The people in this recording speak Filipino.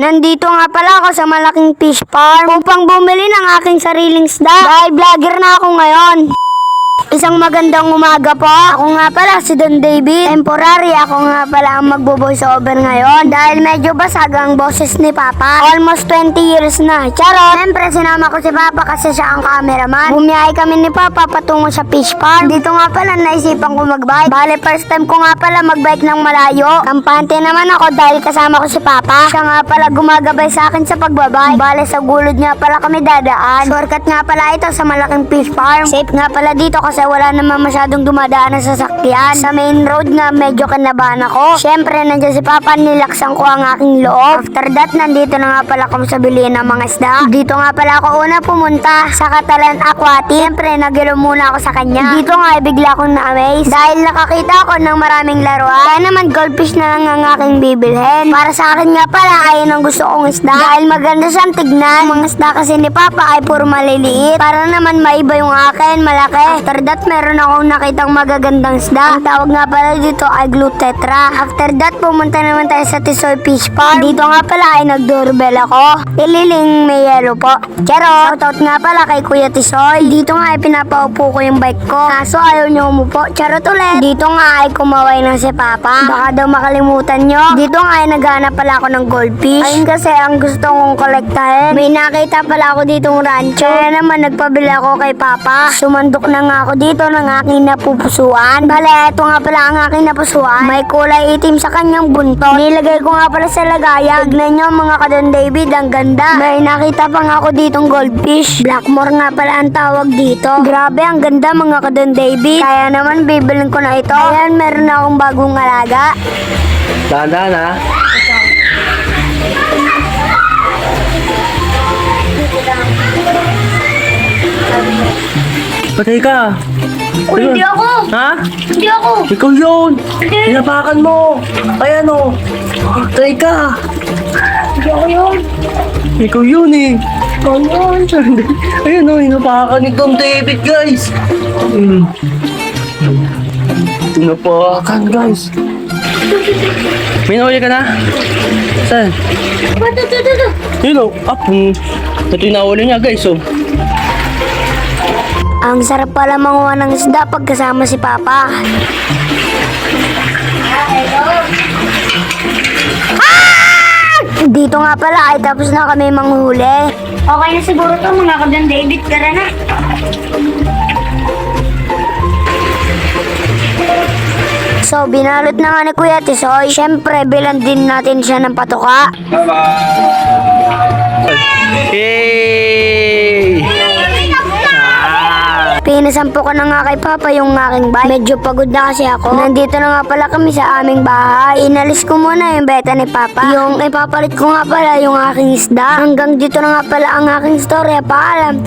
Nandito nga pala ako sa malaking fish farm upang bumili ng aking sariling isda. Dahil vlogger na ako ngayon. Isang magandang umaga po. Ako nga pala si Don David. Temporary ako nga pala ang magbo-voice over ngayon dahil medyo basag ang boses ni Papa. Almost 20 years na. Charot! Siyempre sinama ko si Papa kasi siya ang cameraman. Bumiyahe kami ni Papa patungo sa fish farm. Dito nga pala naisipan ko magbike. Bale first time ko nga pala magbike ng malayo. Kampante naman ako dahil kasama ko si Papa. Siya nga pala gumagabay sa akin sa pagbabike. Bale sa gulod nga pala kami dadaan. Shortcut nga pala ito sa malaking fish farm. Safe nga pala dito kasi wala naman masyadong dumadaan na sasakyan. Sa main road nga medyo kanabahan ako. Siyempre nandiyan si Papa nilaksan ko ang aking loob. After that nandito na nga pala kami sa bilihan ng mga isda. Dito nga pala ako una pumunta sa Catalan Aquatic. Siyempre nagilo muna ako sa kanya. Dito nga ay bigla akong na-amaze dahil nakakita ako ng maraming laruan. Kaya naman goldfish na lang ang aking bibilhin. Para sa akin nga pala ayun ang gusto kong isda. Dahil maganda siyang tignan. Mga isda kasi ni Papa ay puro maliliit. Para naman maiba yung akin, malaki. After that, meron akong nakitang magagandang isda. Ang tawag nga pala dito ay glue tetra. After that, pumunta naman tayo sa Tisoy Fish Farm. Dito nga pala ay nag-doorbell ako. Ililing may yellow po. Chero, shoutout nga pala kay Kuya Tisoy. Dito nga ay pinapaupo ko yung bike ko. Kaso ayaw niyo umupo. Charot ulit. Dito nga ay kumaway na si Papa. Baka daw makalimutan nyo. Dito nga ay naghanap pala ako ng goldfish. Ayun kasi ang gusto kong kolektahin. May nakita pala ako ditong rancho. Kaya naman nagpabili ako kay Papa. Sumandok na nga ako dito ng aking napupusuan. Bale, ito nga pala ang aking napusuan. May kulay itim sa kanyang buntot. Nilagay ko nga pala sa lagayan. Tignan nyo mga kadon David, ang ganda. May nakita pa nga ako ditong goldfish. Blackmore nga pala ang tawag dito. Grabe, ang ganda mga kadon David. Kaya naman bibilin ko na ito. Ayan, meron na akong bagong alaga. Dahan-dahan ha. Patay ka. Uy, hindi ako! Ha? Hindi ako! Ikaw yun! Hinapakan mo! Ayan o! Patay ka! Hindi ako yun! Ikaw yun eh! Ikaw yun! Ayan o, hinapakan ni Tom David guys! Hmm. Hinapakan guys! May nahuli ka na? Saan? Ito, ito, ito, ito! Yun o. Hmm. Ito yung nahuli niya guys oh. Ang sarap pala manguha ng isda pagkasama si Papa. Ah! Dito nga pala ay tapos na kami manghuli. Okay na siguro to mga kadan David. Tara na. So, binalot na nga ni Kuya Tisoy. Siyempre, bilan din natin siya ng patuka. Yay! Pinasampo ko na nga kay Papa yung aking bike. Medyo pagod na kasi ako. Nandito na nga pala kami sa aming bahay. Inalis ko muna yung beta ni Papa. Yung ipapalit ko nga pala yung aking isda. Hanggang dito na nga pala ang aking storya. Paalam.